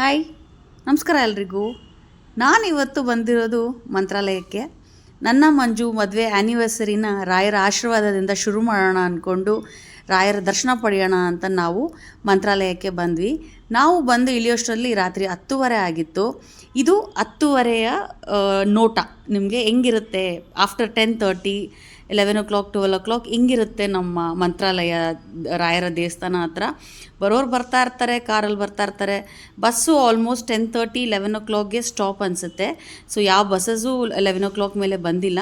Hi ನಮಸ್ಕಾರ ಎಲ್ರಿಗೂ. ನಾನು ಇವತ್ತು ಬಂದಿರೋದು ಮಂತ್ರಾಲಯಕ್ಕೆ. ನನ್ನ ಮಂಜು ಮದುವೆ ಆ್ಯನಿವರ್ಸರಿನ ರಾಯರ ಆಶೀರ್ವಾದದಿಂದ ಶುರು ಮಾಡೋಣ ಅಂದ್ಕೊಂಡು ರಾಯರ ದರ್ಶನ ಪಡೆಯೋಣ ಅಂತ ನಾವು ಮಂತ್ರಾಲಯಕ್ಕೆ ಬಂದ್ವಿ. ನಾವು ಬಂದು ಇಳಿಯೋಷ್ಟರಲ್ಲಿ ರಾತ್ರಿ ಹತ್ತುವರೆ ಆಗಿತ್ತು. ಇದು ಹತ್ತುವರೆಯ ನೋಟ. ನಿಮಗೆ ಹೆಂಗಿರುತ್ತೆ? After ten thirty eleven o'clock twelve o'clock ಹಿಂಗಿರುತ್ತೆ ನಮ್ಮ ಮಂತ್ರಾಲಯ, ರಾಯರ ದೇವಸ್ಥಾನ ಹತ್ರ? ಬರೋರು ಬರ್ತಾ ಇರ್ತಾರೆ, ಕಾರಲ್ಲಿ ಬರ್ತಾ ಇರ್ತಾರೆ. Bus almost ten thirty eleven ಓ ಕ್ಲಾಕ್ಗೆ ಸ್ಟಾಪ್ ಅನಿಸುತ್ತೆ. ಸೊ ಯಾವ ಬಸ್ಸಸ್ಸು ಲೆವೆನ್ ಓ ಕ್ಲಾಕ್ ಮೇಲೆ ಬಂದಿಲ್ಲ.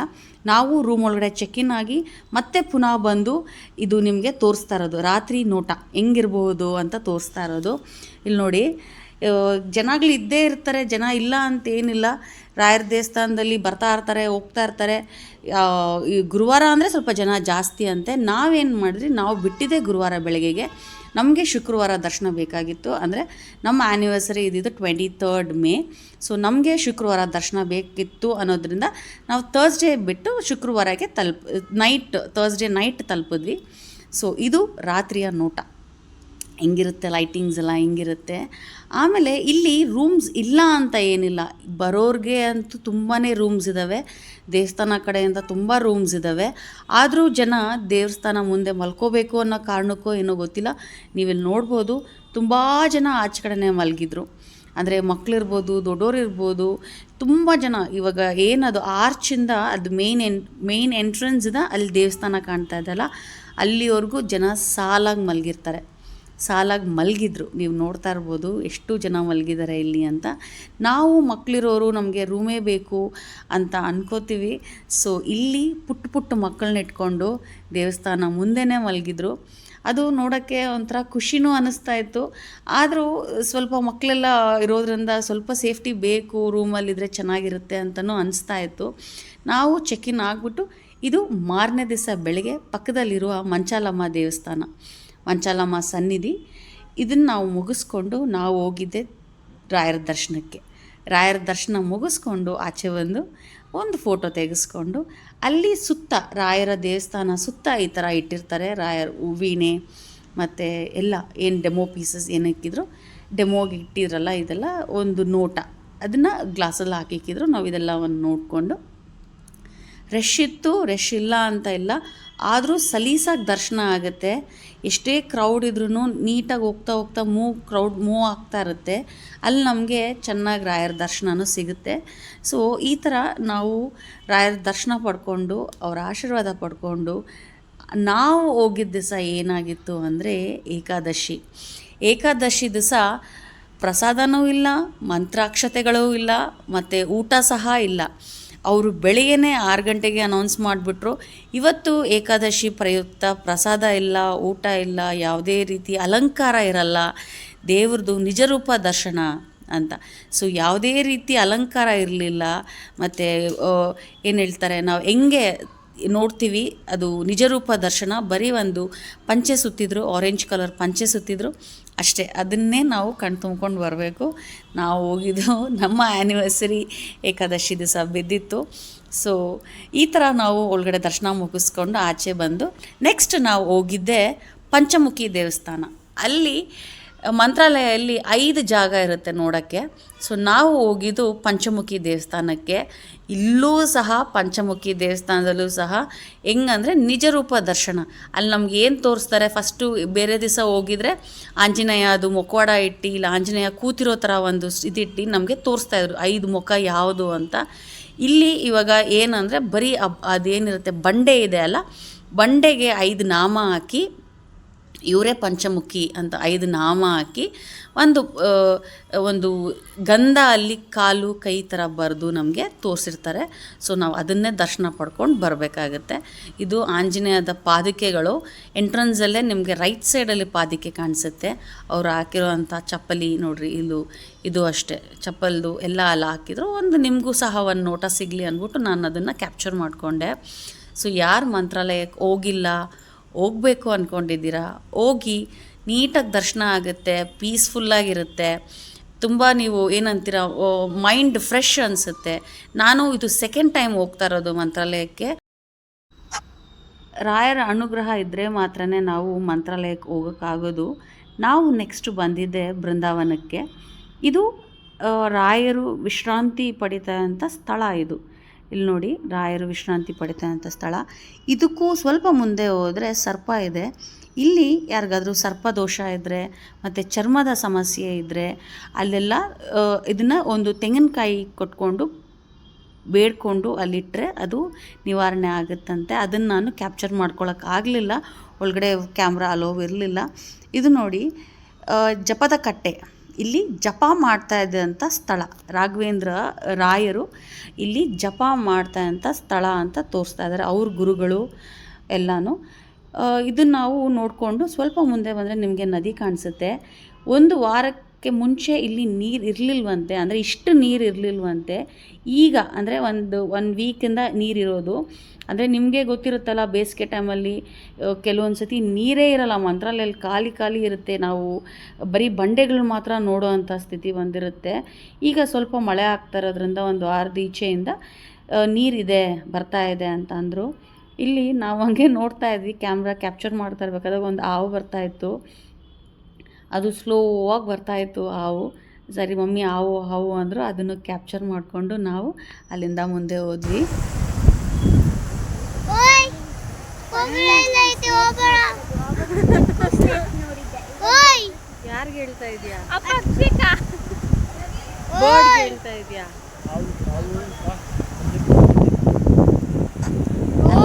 ನಾವು ರೂಮ್ ಒಳಗಡೆ ಚೆಕ್ ಇನ್ ಆಗಿ ಮತ್ತೆ ಪುನಃ ಬಂದು ಇದು ನಿಮಗೆ ತೋರಿಸ್ತಾ ಇರೋದು. ರಾತ್ರಿ ನೋಟ. ಹೆಂಗಿರ್ಬೋದು ಅಂತ ತೋರಿಸ್ತಾ ಇರೋದು. ಇಲ್ಲಿ ನೋಡಿ ಜನಗಳು ಇದ್ದೇ ಇರ್ತಾರೆ, ಜನ ಇಲ್ಲ ಅಂತ ಏನಿಲ್ಲ. ರಾಯರ ದೇವಸ್ಥಾನದಲ್ಲಿ ಬರ್ತಾ ಇರ್ತಾರೆ, ಹೋಗ್ತಾ ಇರ್ತಾರೆ. ಈ ಗುರುವಾರ ಅಂದರೆ ಸ್ವಲ್ಪ ಜನ ಜಾಸ್ತಿ ಅಂತೆ. ನಾವೇನು ಮಾಡಿದ್ರಿ, ನಾವು ಬಿಟ್ಟಿದ್ದೆ ಗುರುವಾರ ಬೆಳಗ್ಗೆಗೆ. ನಮಗೆ ಶುಕ್ರವಾರ ದರ್ಶನ ಬೇಕಾಗಿತ್ತು. ಅಂದರೆ ನಮ್ಮ ಆ್ಯನಿವರ್ಸರಿ ಇದ್ದಿದ್ದು ಟ್ವೆಂಟಿ ತರ್ಡ್ ಮೇ ಸೊ ನಮಗೆ ಶುಕ್ರವಾರ ದರ್ಶನ ಬೇಕಿತ್ತು ಅನ್ನೋದ್ರಿಂದ ನಾವು ತರ್ಸ್ಡೇ ಬಿಟ್ಟು ಶುಕ್ರವಾರಕ್ಕೆ ತಲುಪ್ ನೈಟ್ ತರ್ಸ್ಡೇ ನೈಟ್ ತಲುಪಿದ್ವಿ. ಸೊ ಇದು ರಾತ್ರಿಯ ನೋಟ. ಹೆಂಗಿರುತ್ತೆ ಲೈಟಿಂಗ್ಸ್ ಎಲ್ಲ ಹೆಂಗಿರುತ್ತೆ. ಆಮೇಲೆ ಇಲ್ಲಿ ರೂಮ್ಸ್ ಇಲ್ಲ ಅಂತ ಏನಿಲ್ಲ. ಬರೋರಿಗೆ ಅಂತೂ ತುಂಬಾ ರೂಮ್ಸ್ ಇದ್ದಾವೆ ದೇವಸ್ಥಾನ ಕಡೆಯಿಂದ ತುಂಬ ರೂಮ್ಸ್ ಇದ್ದಾವೆ ಆದರೂ ಜನ ದೇವಸ್ಥಾನ ಮುಂದೆ ಮಲ್ಕೋಬೇಕು ಅನ್ನೋ ಕಾರಣಕ್ಕೋ ಏನೋ ಗೊತ್ತಿಲ್ಲ. ನೀವಿಲ್ಲಿ ನೋಡ್ಬೋದು ತುಂಬ ಜನ ಆಚೆ ಕಡೆನೇ ಮಲಗಿದ್ರು. ಅಂದರೆ ಮಕ್ಕಳಿರ್ಬೋದು ದೊಡ್ಡೋರು ಇರ್ಬೋದು ತುಂಬ ಜನ. ಇವಾಗ ಏನದು ಆರ್ಚಿಂದ ಅದು ಮೇನ್ ಎನ್ ಮೇನ್ ಎಂಟ್ರೆನ್ಸಿಂದ ಅಲ್ಲಿ ದೇವಸ್ಥಾನ ಕಾಣ್ತಾ ಇದ್ದಲ್ಲ ಅಲ್ಲಿವರೆಗೂ ಜನ ಸಾಲಾಗಿ ಮಲಗಿರ್ತಾರೆ. ಸಾಲಾಗಿ ಮಲಗಿದ್ರು. ನೀವು ನೋಡ್ತಾ ಇರ್ಬೋದು ಎಷ್ಟು ಜನ ಮಲಗಿದ್ದಾರೆ ಇಲ್ಲಿ ಅಂತ. ನಾವು ಮಕ್ಕಳಿರೋರು ನಮಗೆ ರೂಮೇ ಬೇಕು ಅಂತ ಅನ್ಕೋತೀವಿ. ಸೊ ಇಲ್ಲಿ ಪುಟ್ಟ ಪುಟ್ಟ ಮಕ್ಕಳನ್ನ ಇಟ್ಕೊಂಡು ದೇವಸ್ಥಾನ ಮುಂದೆನೇ ಮಲಗಿದ್ರು. ಅದು ನೋಡೋಕ್ಕೆ ಒಂಥರ ಖುಷಿನೂ ಅನ್ನಿಸ್ತಾ ಇತ್ತು. ಆದರೂ ಸ್ವಲ್ಪ ಮಕ್ಕಳೆಲ್ಲ ಇರೋದ್ರಿಂದ ಸ್ವಲ್ಪ ಸೇಫ್ಟಿ ಬೇಕು ರೂಮಲ್ಲಿದ್ದರೆ ಚೆನ್ನಾಗಿರುತ್ತೆ ಅಂತಲೂ ಅನಿಸ್ತಾ ಇತ್ತು. ನಾವು ಚೆಕ್ ಇನ್ ಆಗಿಬಿಟ್ಟು ಇದು ಮಾರನೇ ದಿವಸ ಬೆಳಗ್ಗೆ ಪಕ್ಕದಲ್ಲಿರುವ ಮಂಚಾಲಮ್ಮ ದೇವಸ್ಥಾನ. ಮಂಚಾಲಮ್ಮ ಸನ್ನಿಧಿ. ಇದನ್ನು ನಾವು ಮುಗಿಸ್ಕೊಂಡು ನಾವು ಹೋಗಿದ್ದೆ ರಾಯರ ದರ್ಶನಕ್ಕೆ. ರಾಯರ ದರ್ಶನ ಮುಗಿಸ್ಕೊಂಡು ಆಚೆ ಬಂದು ಒಂದು ಫೋಟೋ ತೆಗೆಸ್ಕೊಂಡು ಅಲ್ಲಿ ಸುತ್ತ ರಾಯರ ದೇವಸ್ಥಾನ ಸುತ್ತ ಈ ಥರ ಇಟ್ಟಿರ್ತಾರೆ. ರಾಯರ ವೀಣೆ ಮತ್ತು ಎಲ್ಲ ಏನು ಡೆಮೋ ಪೀಸಸ್ ಏನಕ್ಕಿದ್ರು ಡೆಮೋಗೆ ಇಟ್ಟಿದ್ರಲ್ಲ ಇದೆಲ್ಲ ಒಂದು ನೋಟ. ಅದನ್ನು ಗ್ಲಾಸಲ್ಲಿ ಹಾಕಿಕ್ಕಿದ್ರು. ನಾವು ಇದೆಲ್ಲ ಒಂದು ನೋಡಿಕೊಂಡು ರಶ್ ಇತ್ತು ರಶ್ ಇಲ್ಲ ಅಂತ ಇಲ್ಲ. ಆದರೂ ಸಲೀಸಾಗಿ ದರ್ಶನ ಆಗುತ್ತೆ. ಎಷ್ಟೇ ಕ್ರೌಡ್ ಇದ್ರೂ ನೀಟಾಗಿ ಹೋಗ್ತಾ ಹೋಗ್ತಾ ಮೂವ್ ಕ್ರೌಡ್ ಮೂವ್ ಆಗ್ತಾ ಇರುತ್ತೆ. ಅಲ್ಲಿ ನಮಗೆ ಚೆನ್ನಾಗಿ ರಾಯರ ದರ್ಶನವೂ ಸಿಗುತ್ತೆ. ಸೊ ಈ ಥರ ನಾವು ರಾಯರ ದರ್ಶನ ಪಡ್ಕೊಂಡು, ಅವರ ಆಶೀರ್ವಾದ ಪಡ್ಕೊಂಡು, ನಾವು ಹೋಗಿದ್ದ ದಿವಸ ಏನಾಗಿತ್ತು ಅಂದರೆ ಏಕಾದಶಿ. ಏಕಾದಶಿ ದಿವಸ ಪ್ರಸಾದನೂ ಇಲ್ಲ, ಮಂತ್ರಾಕ್ಷತೆಗಳೂ ಇಲ್ಲ, ಮತ್ತು ಊಟ ಸಹ ಇಲ್ಲ. ಅವರು ಬೆಳಿಗ್ಗೆ ಆರು ಗಂಟೆಗೆ ಅನೌನ್ಸ್ ಮಾಡಿಬಿಟ್ರು. ಇವತ್ತು ಏಕಾದಶಿ ಪ್ರಯುಕ್ತ, ಪ್ರಸಾದ ಇಲ್ಲ, ಊಟ ಇಲ್ಲ, ಯಾವುದೇ ರೀತಿ ಅಲಂಕಾರ ಇರಲ್ಲ. ದೇವ್ರದ್ದು ನಿಜರೂಪ ದರ್ಶನ ಅಂತ. ಸೊ ಯಾವುದೇ ರೀತಿ ಅಲಂಕಾರ ಇರಲಿಲ್ಲ. ಮತ್ತು ಏನು ಹೇಳ್ತಾರೆ, ನಾವು ಹೆಂಗೆ ನೋಡ್ತೀವಿ, ಅದು ನಿಜರೂಪ ದರ್ಶನ. ಬರೀ ಒಂದು ಪಂಚೆ ಸುತ್ತಿದ್ರು ಆರೆಂಜ್ ಕಲರ್ ಪಂಚೆ ಸುತ್ತಿದ್ರು. ಅಷ್ಟೇ, ಅದನ್ನೇ ನಾವು ಕಣ್ ತುಂಬ್ಕೊಂಡು ಬರಬೇಕು. ನಾವು ಹೋಗಿದ್ದು ನಮ್ಮ ಆ್ಯನಿವರ್ಸರಿ ಏಕಾದಶಿ ದಿವಸ ಬಿದ್ದಿತ್ತು. ಸೊ ಈ ಥರ ನಾವು ಒಳಗಡೆ ದರ್ಶನ ಮುಗಿಸ್ಕೊಂಡು ಆಚೆ ಬಂದು ನೆಕ್ಸ್ಟ್ ನಾವು ಹೋಗಿದ್ದೆ ಪಂಚಮುಖಿ ದೇವಸ್ಥಾನ. ಅಲ್ಲಿ ಮಂತ್ರಾಲಯಲ್ಲಿ ಐದು ಜಾಗ ಇರುತ್ತೆ ನೋಡೋಕ್ಕೆ. ಸೊ ನಾವು ಹೋಗಿದ್ದು ಪಂಚಮುಖಿ ದೇವಸ್ಥಾನಕ್ಕೆ. ಇಲ್ಲೂ ಸಹ ಪಂಚಮುಖಿ ದೇವಸ್ಥಾನದಲ್ಲೂ ಸಹ ಹೆಂಗಂದರೆ ನಿಜರೂಪ ದರ್ಶನ. ಅಲ್ಲಿ ನಮ್ಗೆ ಏನು ತೋರಿಸ್ತಾರೆ? ಫಸ್ಟು ಬೇರೆ ದಿವಸ ಹೋಗಿದ್ರೆ ಆಂಜನೇಯ ಅದು ಮುಖವಾಡ ಇಟ್ಟು, ಇಲ್ಲ ಆಂಜನೇಯ ಕೂತಿರೋ ಥರ ಒಂದು ಇದಿಟ್ಟು ನಮಗೆ ತೋರಿಸ್ತಾ ಇದ್ರು. ಐದು ಮುಖ ಯಾವುದು ಅಂತ. ಇಲ್ಲಿ ಇವಾಗ ಏನಂದರೆ ಬರೀ ಅದೇನಿರುತ್ತೆ, ಬಂಡೆ ಇದೆ ಅಲ್ಲ? ಬಂಡೆಗೆ ಐದು ನಾಮ ಹಾಕಿ ಇವರೇ ಪಂಚಮುಖಿ ಅಂತ ಐದು ನಾಮ ಹಾಕಿ ಒಂದು ಒಂದು ಗಂಧ ಅಲ್ಲಿ ಕಾಲು ಕೈ ಥರ ಬರೆದು ನಮಗೆ ತೋರಿಸಿರ್ತಾರೆ. ಸೊ ನಾವು ಅದನ್ನೇ ದರ್ಶನ ಪಡ್ಕೊಂಡು ಬರಬೇಕಾಗತ್ತೆ. ಇದು ಆಂಜನೇಯದ ಪಾದಿಕೆಗಳು. ಎಂಟ್ರೆನ್ಸಲ್ಲೇ ನಿಮಗೆ ರೈಟ್ ಸೈಡಲ್ಲಿ ಪಾದಿಕೆ ಕಾಣಿಸುತ್ತೆ. ಅವ್ರು ಹಾಕಿರೋವಂಥ ಚಪ್ಪಲಿ ನೋಡಿರಿ, ಇದು ಇದು ಅಷ್ಟೇ. ಚಪ್ಪಲ್ದು ಎಲ್ಲ ಅಲ್ಲ ಹಾಕಿದ್ರು. ಒಂದು ನಿಮಗೂ ಸಹ ಒಂದು ನೋಟ ಸಿಗಲಿ ಅಂದ್ಬಿಟ್ಟು ನಾನು ಅದನ್ನು ಕ್ಯಾಪ್ಚರ್ ಮಾಡಿಕೊಂಡೆ. ಸೊ ಯಾರು ಮಂತ್ರಾಲಯಕ್ಕೆ ಹೋಗಿಲ್ಲ ಹೋಗ್ಬೇಕು ಅಂದ್ಕೊಂಡಿದ್ದೀರಾ ಹೋಗಿ ನೀಟಾಗಿ ದರ್ಶನ ಆಗುತ್ತೆ ಪೀಸ್ಫುಲ್ಲಾಗಿರುತ್ತೆ ತುಂಬ ನೀವು ಏನಂತೀರ ಮೈಂಡ್ ಫ್ರೆಶ್ ಅನಿಸುತ್ತೆ. ನಾನು ಇದು ಸೆಕೆಂಡ್ ಟೈಮ್ ಹೋಗ್ತಾ ಇರೋದು ಮಂತ್ರಾಲಯಕ್ಕೆ. ರಾಯರ ಅನುಗ್ರಹ ಇದ್ದರೆ ಮಾತ್ರ ನಾವು ಮಂತ್ರಾಲಯಕ್ಕೆ ಹೋಗೋಕ್ಕಾಗೋದು ನಾವು ನೆಕ್ಸ್ಟ್ ಬಂದಿದ್ದೆ ಬೃಂದಾವನಕ್ಕೆ. ಇದು ರಾಯರು ವಿಶ್ರಾಂತಿ ಪಡಿತಂಥ ಸ್ಥಳ ಇದು. ಇಲ್ಲಿ ನೋಡಿ, ರಾಯರು ವಿಶ್ರಾಂತಿ ಪಡಿತಾನಂಥ ಸ್ಥಳ. ಇದಕ್ಕೂ ಸ್ವಲ್ಪ ಮುಂದೆ ಹೋದರೆ ಸರ್ಪ ಇದೆ. ಇಲ್ಲಿ ಯಾರಿಗಾದ್ರೂ ಸರ್ಪದೋಷ ಇದ್ದರೆ ಮತ್ತು ಚರ್ಮದ ಸಮಸ್ಯೆ ಇದ್ದರೆ ಅಲ್ಲೆಲ್ಲ ಇದನ್ನು ಒಂದು ತೆಂಗಿನಕಾಯಿ ಕೊಟ್ಕೊಂಡು ಬೇಡ್ಕೊಂಡು ಅಲ್ಲಿಟ್ಟರೆ ಅದು ನಿವಾರಣೆ ಆಗುತ್ತಂತೆ. ಅದನ್ನು ನಾನು ಕ್ಯಾಪ್ಚರ್ ಮಾಡ್ಕೊಳ್ಳೋಕೆ ಆಗಲಿಲ್ಲ. ಒಳಗಡೆ ಕ್ಯಾಮ್ರಾ ಅಲೋವ್ ಇರಲಿಲ್ಲ. ಇದು ನೋಡಿ ಜಪದ ಕಟ್ಟೆ. ಇಲ್ಲಿ ಜಪ ಮಾಡ್ತಾ ಇದ್ದಂಥ ಸ್ಥಳ. ರಾಘವೇಂದ್ರ ರಾಯರು ಇಲ್ಲಿ ಜಪ ಮಾಡ್ತಾ ಇದ್ದಂಥ ಸ್ಥಳ ಅಂತ ತೋರಿಸ್ತಾ ಇದ್ದಾರೆ. ಅವ್ರ ಗುರುಗಳು ಎಲ್ಲನೂ. ಇದನ್ನು ನಾವು ನೋಡಿಕೊಂಡು ಸ್ವಲ್ಪ ಮುಂದೆ ಬಂದರೆ ನಿಮಗೆ ನದಿ ಕಾಣಿಸುತ್ತೆ. ಒಂದು ವಾರಕ್ಕೆ ಮುಂಚೆ ಇಲ್ಲಿ ನೀರು ಇರಲಿಲ್ವಂತೆ, ಅಂದರೆ ಇಷ್ಟು ನೀರು ಇರಲಿಲ್ವಂತೆ, ಈಗ ಅಂದರೆ ಒಂದು ಒನ್ ವೀಕಿಂದ ನೀರಿರೋದು ಅಂದರೆ ನಿಮಗೆ ಗೊತ್ತಿರುತ್ತಲ್ಲ, ಬೇಸಿಗೆ ಟೈಮಲ್ಲಿ ಕೆಲವೊಂದು ಸತಿ ನೀರೇ ಇರಲ್ಲ ಮಂತ್ರಾಲಯಲ್ಲಿ ಖಾಲಿ ಖಾಲಿ ಇರುತ್ತೆ. ನಾವು ಬರೀ ಬಂಡೆಗಳು ಮಾತ್ರ ನೋಡೋ ಅಂಥ ಸ್ಥಿತಿ ಬಂದಿರುತ್ತೆ. ಈಗ ಸ್ವಲ್ಪ ಮಳೆ ಆಗ್ತಾ ಇರೋದ್ರಿಂದ ಒಂದು ವಾರದ ಈಚೆಯಿಂದ ನೀರಿದೆ ಬರ್ತಾ ಇದೆ ಅಂತ ಅಂದರು. ಇಲ್ಲಿ ನಾವು ಹಂಗೆ ನೋಡ್ತಾ ಇದ್ವಿ ಕ್ಯಾಮ್ರಾ ಕ್ಯಾಪ್ಚರ್ ಮಾಡ್ತಾ ಇರ್ಬೇಕಾದಾಗ ಒಂದು ಹಾವು ಬರ್ತಾ ಇತ್ತು. ಅದು ಸ್ಲೋವಾಗಿ ಬರ್ತಾ ಇತ್ತು ಹಾವು. ಸರಿ ಮಮ್ಮಿ ಹಾವು ಹಾವು ಅಂದರು ಅದನ್ನು ಕ್ಯಾಪ್ಚರ್ ಮಾಡಿಕೊಂಡು ನಾವು ಅಲ್ಲಿಂದ ಮುಂದೆ ಹೋದ್ವಿ. ಯಾರಿಗೆ ಹೇಳ್ತಾ ಇದೆಯಾ? ಅಪ್ಪ ಚಿಕ್ಕ ಹೇಳ್ತಾ ಇದೆಯಾ?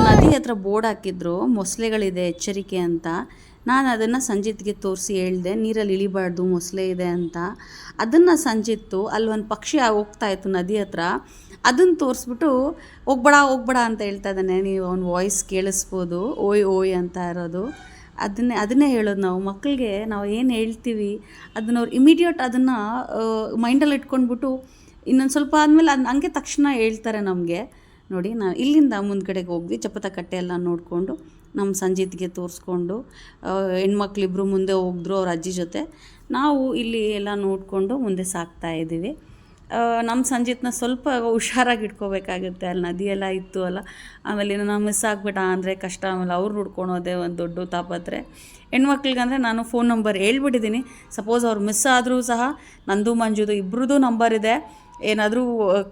ನದಿ ಹತ್ರ ಬೋರ್ಡ್ ಹಾಕಿದ್ರು ಮೊಸಳೆಗಳಿದೆ ಎಚ್ಚರಿಕೆ ಅಂತ. ನಾನು ಅದನ್ನು ಸಂಜಿತ್ಗೆ ತೋರಿಸಿ ಹೇಳಿದೆ, ನೀರಲ್ಲಿ ಇಳಿಬಾರ್ದು, ಮೊಸಳೆ ಇದೆ ಅಂತ. ಅದನ್ನು ಸಂಜಿತ್ತು ಅಲ್ಲಿ ಒಂದು ಪಕ್ಷಿ ಹೋಗ್ತಾ ಇತ್ತು ನದಿ ಹತ್ರ. ಅದನ್ನು ತೋರಿಸ್ಬಿಟ್ಟು, ಹೋಗ್ಬೇಡ ಹೋಗ್ಬೇಡ ಅಂತ ಹೇಳ್ತಾ ಇದ್ದಾನೆ. ನೀವು ಅವ್ನ ವಾಯ್ಸ್ ಕೇಳಿಸ್ಬೋದು, ಓಯ್ ಓಯ್ ಅಂತ ಇರೋದು. ಅದನ್ನೇ ಅದನ್ನೇ ಹೇಳೋದು ನಾವು. ಮಕ್ಕಳಿಗೆ ನಾವು ಏನು ಹೇಳ್ತೀವಿ, ಅದನ್ನ ಅವ್ರು ಇಮಿಡಿಯೇಟ್ ಅದನ್ನು ಮೈಂಡಲ್ಲಿ ಇಟ್ಕೊಂಡ್ಬಿಟ್ಟು ಇನ್ನೊಂದು ಸ್ವಲ್ಪ ಆದಮೇಲೆ ಅದು ಹಂಗೆ ತಕ್ಷಣ ಹೇಳ್ತಾರೆ ನಮಗೆ. ನೋಡಿ, ನಾವು ಇಲ್ಲಿಂದ ಮುಂದ್ಗಡೆಗೆ ಹೋಗ್ವಿ ಚಪತ ಕಟ್ಟೆ ಎಲ್ಲ ನೋಡಿಕೊಂಡು ನಮ್ಮ ಸಂಜೀತ್ಗೆ ತೋರಿಸ್ಕೊಂಡು ಹೆಣ್ಮಕ್ಳಿಬ್ರು ಮುಂದೆ ಹೋಗಿದ್ರು ಅವ್ರ ಅಜ್ಜಿ ಜೊತೆ. ನಾವು ಇಲ್ಲಿ ಎಲ್ಲ ನೋಡಿಕೊಂಡು ಮುಂದೆ ಸಾಕ್ತಾ ಇದ್ದೀವಿ. ನಮ್ಮ ಸಂಜೀತ್ನ ಸ್ವಲ್ಪ ಹುಷಾರಾಗಿ ಇಟ್ಕೋಬೇಕಾಗುತ್ತೆ. ಅಲ್ಲಿ ನದಿ ಎಲ್ಲ ಇತ್ತು ಅಲ್ಲ, ಆಮೇಲೆ ನಾವು ಮಿಸ್ ಆಗ್ಬಿಟ್ಟ ಅಂದರೆ ಕಷ್ಟ. ಆಮೇಲೆ ಅವ್ರು ನೋಡ್ಕೊಳೋದೇ ಒಂದು ದೊಡ್ಡ ತಾಪತ್ರೆ. ಹೆಣ್ಮಕ್ಳಿಗಂದರೆ ನಾನು ಫೋನ್ ನಂಬರ್ ಹೇಳ್ಬಿಟ್ಟಿದ್ದೀನಿ. ಸಪೋಸ್ ಅವ್ರು ಮಿಸ್ ಆದರೂ ಸಹ, ನಂದು, ಮಂಜುದು ಇಬ್ರದ್ದು ನಂಬರ್ ಇದೆ. ಏನಾದರೂ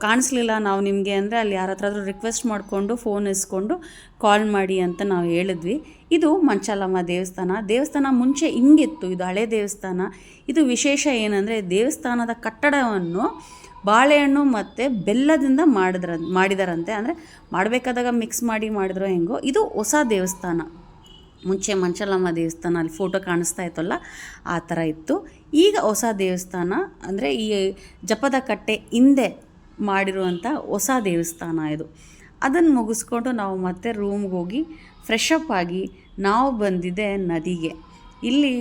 ಕಾಣಿಸ್ಲಿಲ್ಲ ನಾವು ನಿಮಗೆ ಅಂದರೆ ಅಲ್ಲಿ ಯಾರ ಹತ್ರಾದ್ರೂ ರಿಕ್ವೆಸ್ಟ್ ಮಾಡಿಕೊಂಡು ಫೋನ್ ಇಸ್ಕೊಂಡು ಕಾಲ್ ಮಾಡಿ ಅಂತ ನಾವು ಹೇಳಿದ್ವಿ. ಇದು ಮಂಚಾಲಮ್ಮ ದೇವಸ್ಥಾನ. ದೇವಸ್ಥಾನ ಮುಂಚೆ ಹಿಂಗಿತ್ತು. ಇದು ಹಳೆ ದೇವಸ್ಥಾನ. ಇದು ವಿಶೇಷ ಏನಂದರೆ ದೇವಸ್ಥಾನದ ಕಟ್ಟಡವನ್ನು ಬಾಳೆಹಣ್ಣು ಮತ್ತು ಬೆಲ್ಲದಿಂದ ಮಾಡಿದ್ರ, ಮಾಡಿದಾರಂತೆ. ಅಂದರೆ ಮಾಡಬೇಕಾದಾಗ ಮಿಕ್ಸ್ ಮಾಡಿ ಮಾಡಿದ್ರೋ ಹೆಂಗೋ, ಇದು ಹೊಸ ದೇವಸ್ಥಾನ. ಮುಂಚೆ ಮಂಚಲಮ್ಮ ದೇವಸ್ಥಾನ ಅಲ್ಲಿ ಫೋಟೋ ಕಾಣಿಸ್ತಾ ಇತ್ತಲ್ಲ, ಆ ಥರ ಇತ್ತು. ಈಗ ಹೊಸ ದೇವಸ್ಥಾನ ಅಂದರೆ ಈ ಜಪದ ಕಟ್ಟೆ ಹಿಂದೆ ಮಾಡಿರುವಂಥ ಹೊಸ ದೇವಸ್ಥಾನ ಇದು. ಅದನ್ನು ಮುಗಿಸ್ಕೊಂಡು ನಾವು ಮತ್ತೆ ರೂಮ್ಗೆ ಹೋಗಿ ಫ್ರೆಶ್ ಅಪ್ ಆಗಿ ನಾವು ಬಂದಿದ್ದೆ ನದಿಗೆ. ಇಲ್ಲಿ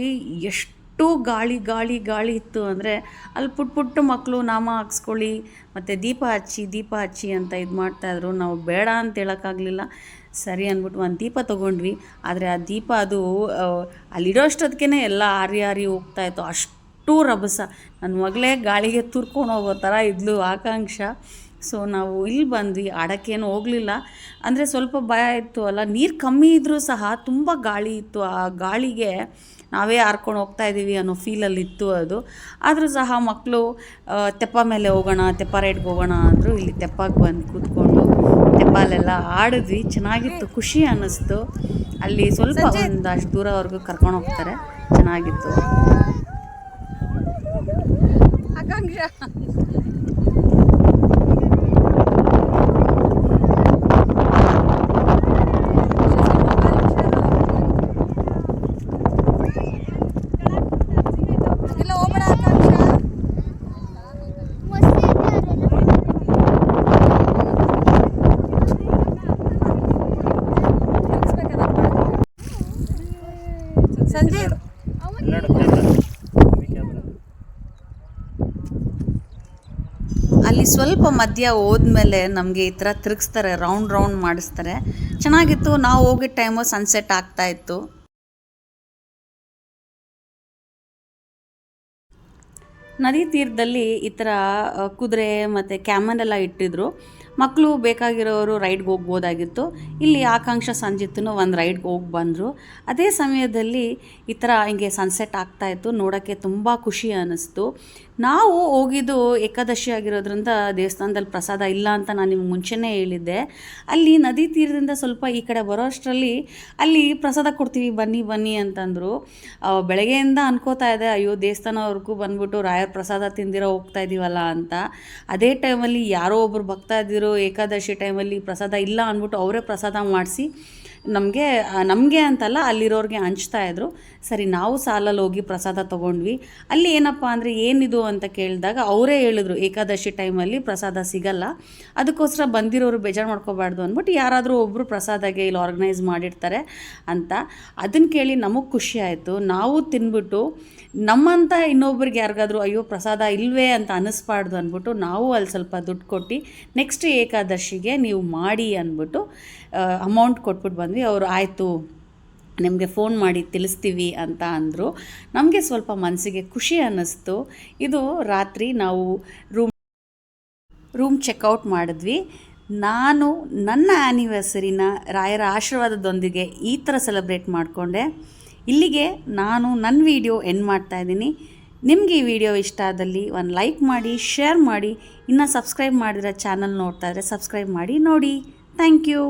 ಎಷ್ಟು ಗಾಳಿ ಗಾಳಿ ಗಾಳಿ ಇತ್ತು ಅಂದರೆ ಅಲ್ಲಿ ಪುಟ್ಟ ಪುಟ್ಟ ಮಕ್ಕಳು ನಾಮ ಹಾಕ್ಸ್ಕೊಳ್ಳಿ, ಮತ್ತು ದೀಪ ಹಚ್ಚಿ ದೀಪ ಹಚ್ಚಿ ಅಂತ ಇದು ಮಾಡ್ತಾಯಿದ್ರು ನಾವು ಬೇಡ ಅಂತ ಹೇಳೋಕ್ಕಾಗಲಿಲ್ಲ ಸರಿ ಅಂದ್ಬಿಟ್ಟು ಒಂದು ದೀಪ ತೊಗೊಂಡ್ವಿ. ಆದರೆ ಆ ದೀಪ ಅದು ಅಲ್ಲಿಡೋ ಅಷ್ಟೊತ್ತಿಗೆ ಎಲ್ಲ ಆರಿ ಆರಿ ಹೋಗ್ತಾ ಇತ್ತು. ಅಷ್ಟು ರಭಸ. ನನ್ನ ಮಗಳೇ ಗಾಳಿಗೆ ತುರ್ಕೊಂಡು ಹೋಗೋ ಥರ ಇದ್ಲು ಆಕಾಂಕ್ಷ. ಸೊ ನಾವು ಇಲ್ಲಿ ಬಂದ್ವಿ. ಆಡೋಕ್ಕೇನು ಹೋಗಲಿಲ್ಲ. ಅಂದರೆ ಸ್ವಲ್ಪ ಭಯ ಇತ್ತು ಅಲ್ಲ. ನೀರು ಕಮ್ಮಿ ಇದ್ದರೂ ಸಹ ತುಂಬ ಗಾಳಿ ಇತ್ತು. ಆ ಗಾಳಿಗೆ ನಾವೇ ಹಾರ್ಕೊಂಡು ಹೋಗ್ತಾ ಇದ್ದೀವಿ ಅನ್ನೋ ಫೀಲಲ್ಲಿ ಇತ್ತು ಅದು. ಆದರೂ ಸಹ ಮಕ್ಕಳು ತೆಪ್ಪ ಮೇಲೆ ಹೋಗೋಣ ತೆಪ್ಪ ರೈಡ್ಗೆ ಹೋಗೋಣ ಅಂದರು ಇಲ್ಲಿ ತೆಪ್ಪಕ್ಕೆ ಬಂದು ಕೂತ್ಕೊಂಡು ತೆಪ್ಪಲೆಲ್ಲ ಆಡಿದ್ವಿ. ಚೆನ್ನಾಗಿತ್ತು. ಖುಷಿ ಅನ್ನಿಸ್ತು. ಅಲ್ಲಿ ಸ್ವಲ್ಪ ಒಂದಷ್ಟು ದೂರವರೆಗೂ ಕರ್ಕೊಂಡು ಹೋಗ್ತಾರೆ. ಚೆನ್ನಾಗಿತ್ತು. ಆಕಾಂಕ್ಷ ಇಲ್ಲ ಹೋಗ್ಬೇಡ ಆಕಾಂಕ್ಷ ಸಂಜೀವ್ ಅಲ್ಲಿ ಸ್ವಲ್ಪ ಮಧ್ಯ ಹೋದ್ಮೇಲೆ ನಮಗೆ ಈ ಥರ ತಿರುಗಿಸ್ತಾರೆ ರೌಂಡ್ ರೌಂಡ್ ಮಾಡಿಸ್ತಾರೆ. ಚೆನ್ನಾಗಿತ್ತು, ನಾವು ಹೋಗಿದ್ದ ಟೈಮು ಸನ್ಸೆಟ್ ಆಗ್ತಾ ಇತ್ತು. ನದಿ ತೀರದಲ್ಲಿ ಈ ಥರ ಕುದುರೆ ಮತ್ತು ಕ್ಯಾಮನ್ ಎಲ್ಲ ಇಟ್ಟಿದ್ರು. ಮಕ್ಕಳು ಬೇಕಾಗಿರೋರು ರೈಡ್ಗೆ ಹೋಗ್ಬೋದಾಗಿತ್ತು. ಇಲ್ಲಿ ಆಕಾಂಕ್ಷ ಸಂಜಿತ್ತೂ ಒಂದು ರೈಡ್ಗೆ ಹೋಗಿ ಬಂದರು. ಅದೇ ಸಮಯದಲ್ಲಿ ಈ ಥರ ಹಿಂಗೆ ಸನ್ಸೆಟ್ ಆಗ್ತಾಯಿತ್ತು ನೋಡೋಕ್ಕೆ ತುಂಬ ಖುಷಿ ಅನ್ನಿಸ್ತು. ನಾವು ಹೋಗಿದ್ದು ಏಕಾದಶಿ ಆಗಿರೋದ್ರಿಂದ ದೇವಸ್ಥಾನದಲ್ಲಿ ಪ್ರಸಾದ ಇಲ್ಲ ಅಂತ ನಾನು ನಿಮ್ಗೆ ಮುಂಚೆನೇ ಹೇಳಿದ್ದೆ. ಅಲ್ಲಿ ನದಿ ತೀರದಿಂದ ಸ್ವಲ್ಪ ಈ ಕಡೆ ಬರೋ ಅಷ್ಟರಲ್ಲಿ ಅಲ್ಲಿ ಪ್ರಸಾದ ಕೊಡ್ತೀವಿ, ಬನ್ನಿ ಬನ್ನಿ ಅಂತಂದರು. ಬೆಳಗ್ಗೆಯಿಂದ ಅನ್ಕೋತಾ ಇದೆ ಅಯ್ಯೋ, ದೇವಸ್ಥಾನವರೆಗೂ ಬಂದ್ಬಿಟ್ಟು ರಾಯರ ಪ್ರಸಾದ ತಿಂದಿರೋ ಹೋಗ್ತಾ ಇದ್ದೀವಲ್ಲ ಅಂತ. ಅದೇ ಟೈಮಲ್ಲಿ ಯಾರೋ ಒಬ್ಬರು ಭಕ್ತಾದಿರು ಏಕಾದಶಿ ಟೈಮಲ್ಲಿ ಪ್ರಸಾದ ಇಲ್ಲ ಅಂದ್ಬಿಟ್ಟು ಅವರೇ ಪ್ರಸಾದ ಮಾಡಿಸಿ ನಮಗೆ ನಮಗೆ ಅಂತಲ್ಲ ಅಲ್ಲಿರೋರಿಗೆ ಹಂಚ್ತಾ ಇದ್ರು. ಸರಿ, ನಾವು ಸಾಲಲ್ಲಿ ಹೋಗಿ ಪ್ರಸಾದ ತೊಗೊಂಡ್ವಿ. ಅಲ್ಲಿ ಏನಪ್ಪ ಅಂದರೆ, ಏನಿದು ಅಂತ ಕೇಳಿದಾಗ ಅವರೇ ಹೇಳಿದ್ರು, ಏಕಾದಶಿ ಟೈಮಲ್ಲಿ ಪ್ರಸಾದ ಸಿಗಲ್ಲ. ಅದಕ್ಕೋಸ್ಕರ ಬಂದಿರೋರು ಬೇಜಾರು ಮಾಡ್ಕೋಬಾರ್ದು ಅಂದ್ಬಿಟ್ಟು ಯಾರಾದರೂ ಒಬ್ಬರು ಪ್ರಸಾದಗೆ ಇಲ್ಲಿ ಆರ್ಗನೈಸ್ ಮಾಡಿರ್ತಾರೆ ಅಂತ. ಅದನ್ನು ಕೇಳಿ ನಮಗೆ ಖುಷಿ ಆಯಿತು. ನಾವು ತಿನ್ಬಿಟ್ಟು ನಮ್ಮಂಥ ಇನ್ನೊಬ್ರಿಗೆ ಯಾರಿಗಾದರೂ ಅಯ್ಯೋ ಪ್ರಸಾದ ಇಲ್ವೇ ಅಂತ ಅನ್ನಿಸ್ಬಾರ್ದು ಅಂದ್ಬಿಟ್ಟು ನಾವು ಅಲ್ಲಿ ಸ್ವಲ್ಪ ದುಡ್ಡು ಕೊಟ್ಟು ನೆಕ್ಸ್ಟ್ ಏಕಾದಶಿಗೆ ನೀವು ಮಾಡಿ ಅಂದ್ಬಿಟ್ಟು ಅಮೌಂಟ್ ಕೊಟ್ಬಿಟ್ಟು ಬಂದ್ವಿ. ಅವರು ಆಯಿತು, ನಿಮಗೆ ಫೋನ್ ಮಾಡಿ ತಿಳಿಸ್ತೀವಿ ಅಂತ ಅಂದರು. ನಮಗೆ ಸ್ವಲ್ಪ ಮನಸ್ಸಿಗೆ ಖುಷಿ ಅನ್ನಿಸ್ತು. ಇದು ರಾತ್ರಿ ನಾವು ರೂಮ್ ರೂಮ್ ಚೆಕ್ಔಟ್ ಮಾಡಿದ್ವಿ. ನಾನು ನನ್ನ ಆ್ಯನಿವರ್ಸರಿನ ರಾಯರ ಆಶೀರ್ವಾದದೊಂದಿಗೆ ಈ ಥರ ಸೆಲೆಬ್ರೇಟ್ ಮಾಡಿಕೊಂಡೆ. ಇಲ್ಲಿಗೆ ನಾನು ನನ್ನ ವಿಡಿಯೋ ಎಂಡ್ ಮಾಡ್ತಾ ಇದ್ದೀನಿ. ನಿಮಗೆ ಈ ವಿಡಿಯೋ ಇಷ್ಟ ಆದಲ್ಲಿ ಒಂದು ಲೈಕ್ ಮಾಡಿ ಶೇರ್ ಮಾಡಿ. ಇನ್ನು ಸಬ್ಸ್ಕ್ರೈಬ್ ಮಾಡಿದ್ರೆ ಚಾನಲ್ ನೋಡ್ತಾ ಇದ್ದರೆ ಸಬ್ಸ್ಕ್ರೈಬ್ ಮಾಡಿ ನೋಡಿ. Thank you